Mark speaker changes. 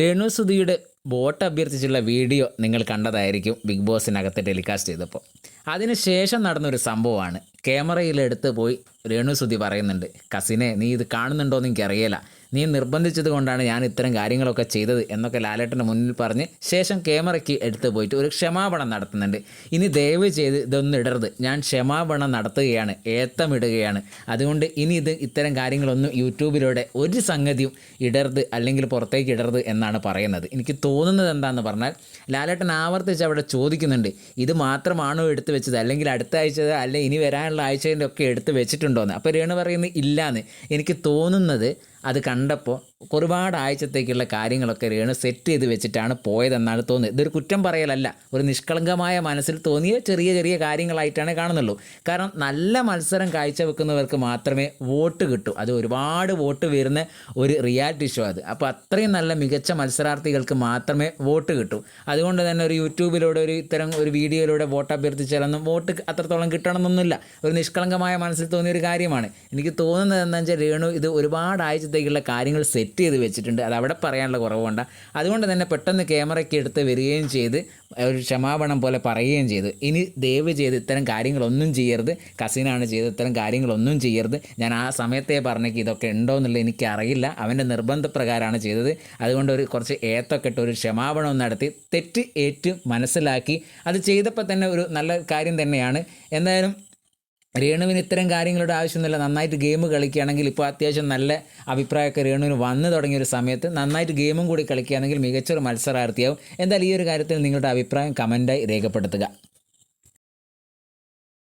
Speaker 1: രേണു സുധിയുടെ vote അഭ്യർത്ഥിച്ചുള്ള video നിങ്ങൾ കണ്ടതായിരിക്കും big ബോസിനകത്ത് telecast ചെയ്തപ്പോൾ. അതിനുശേഷം നടന്നൊരു സംഭവമാണ്. ക്യാമറയിലെടുത്ത് പോയി രേണു സുധി പറയുന്നുണ്ട് കസിനെ നീ ഇത് കാണുന്നുണ്ടോ എന്ന് എനിക്കറിയില്ല നീ നിർബന്ധിച്ചത് കൊണ്ടാണ് ഞാൻ ഇത്തരം കാര്യങ്ങളൊക്കെ ചെയ്തത് എന്നൊക്കെ ലാലേട്ടന്റെ മുന്നിൽ പറഞ്ഞ് ശേഷം ക്യാമറയ്ക്ക് എടുത്തു പോയിട്ട് ഒരു ക്ഷമാപണം നടത്തുന്നുണ്ട്. ഇനി ദയവ് ചെയ്ത് ഇതൊന്നും ഇടരുത്. ഞാൻ ക്ഷമാപണം നടത്തുകയാണ് ഏത്തമിടുകയാണ്. അതുകൊണ്ട് ഇനി ഇത് ഇത്തരം കാര്യങ്ങളൊന്നും യൂട്യൂബിലൂടെ ഒരു സംഗതിയും ഇടരുത് അല്ലെങ്കിൽ പുറത്തേക്ക് ഇടരുത് എന്നാണ് പറയുന്നത്. എനിക്ക് തോന്നുന്നത് എന്താണെന്ന് പറഞ്ഞാൽ ലാലേട്ടൻ ആവർത്തിച്ച് അവിടെ ചോദിക്കുന്നുണ്ട് ഇത് മാത്രമാണോ എടുത്തു വെച്ചത്? അല്ലെങ്കിൽ അടുത്ത ആഴ്ച അല്ലെങ്കിൽ ഇനി വരാനുള്ള ആഴ്ചയിലൊക്കെ വെച്ചിട്ടുണ്ടോ വെച്ചിട്ടുണ്ടോയെന്ന് അപ്പോൾ രേണു പറയുന്നത് ഇല്ലാന്ന്. എനിക്ക് തോന്നുന്നത് അത് കണ്ടപ്പോൾ ഒരുപാട് ആഴ്ചത്തേക്കുള്ള കാര്യങ്ങളൊക്കെ രേണു സെറ്റ് ചെയ്ത് വെച്ചിട്ടാണ് പോയതെന്നാണ് തോന്നുന്നത്. ഇതൊരു കുറ്റം പറയലല്ല. ഒരു നിഷ്കളങ്കമായ മനസ്സിൽ തോന്നിയ ചെറിയ ചെറിയ കാര്യങ്ങളായിട്ടാണ് കാണുന്നുള്ളൂ. കാരണം നല്ല മത്സരം കാഴ്ചവെക്കുന്നവർക്ക് മാത്രമേ വോട്ട് കിട്ടൂ. അത് ഒരുപാട് വോട്ട് വരുന്ന ഒരു റിയാലിറ്റി ഷോ അത്. അപ്പോൾ അത്രയും നല്ല മികച്ച മത്സരാർത്ഥികൾക്ക് മാത്രമേ വോട്ട് കിട്ടൂ. അതുകൊണ്ട് തന്നെ ഒരു യൂട്യൂബിലൂടെ ഒരു ഇത്തരം ഒരു വീഡിയോയിലൂടെ വോട്ട് അഭ്യർത്ഥിച്ചാലൊന്നും വോട്ട് അത്രത്തോളം കിട്ടണമെന്നൊന്നുമില്ല. ഒരു നിഷ്കളങ്കമായ മനസ്സിൽ തോന്നിയ ഒരു കാര്യമാണ്. എനിക്ക് തോന്നുന്നത് എന്താ വെച്ചാൽ രേണു ഇത് ഒരുപാട് ആഴ്ചത്തേക്കുള്ള കാര്യങ്ങൾ സെറ്റ് ചെയ്ത് വെച്ചിട്ടുണ്ട്. അത് അവിടെ പറയാനുള്ള കുറവുണ്ട് അതുകൊണ്ട് തന്നെ പെട്ടെന്ന് ക്യാമറയ്ക്ക് എടുത്ത് വരികയും ചെയ്ത് ഒരു ക്ഷമാപണം പോലെ പറയുകയും ചെയ്തു. ഇനി ദയവ് ചെയ്ത് ഇത്തരം കാര്യങ്ങളൊന്നും ചെയ്യരുത്. കസിനാണ് ചെയ്ത് ഇത്തരം കാര്യങ്ങളൊന്നും ചെയ്യരുത്. ഞാൻ ആ സമയത്തെ പറഞ്ഞേക്ക് ഇതൊക്കെ ഉണ്ടോ എന്നുള്ളത് എനിക്കറിയില്ല. അവന്റെ നിർബന്ധപ്രകാരമാണ് ചെയ്തത്. അതുകൊണ്ട് ഒരു കുറച്ച് ഏത്തൊക്കെ ഇട്ട് ഒരു ക്ഷമാപണം നടത്തി തെറ്റ് ഏറ്റു മനസ്സിലാക്കി. അത് ചെയ്തപ്പോൾ തന്നെ ഒരു നല്ല കാര്യം തന്നെയാണ്. എന്തായാലും രേണുവിന് ഇത്തരം കാര്യങ്ങളുടെ ആവശ്യമൊന്നുമില്ല. നന്നായിട്ട് ഗെയിം കളിക്കുകയാണെങ്കിൽ ഇപ്പോൾ അത്യാവശ്യം നല്ല അഭിപ്രായമൊക്കെ രേണുവിന് വന്നു തുടങ്ങിയ ഒരു സമയത്ത് നന്നായിട്ട് ഗെയിമും കൂടി കളിക്കുകയാണെങ്കിൽ മികച്ചൊരു മത്സരാർത്ഥിയാവും. എന്തായാലും ഈ ഒരു കാര്യത്തിൽ നിങ്ങളുടെ അഭിപ്രായം കമന്റായി രേഖപ്പെടുത്തുക.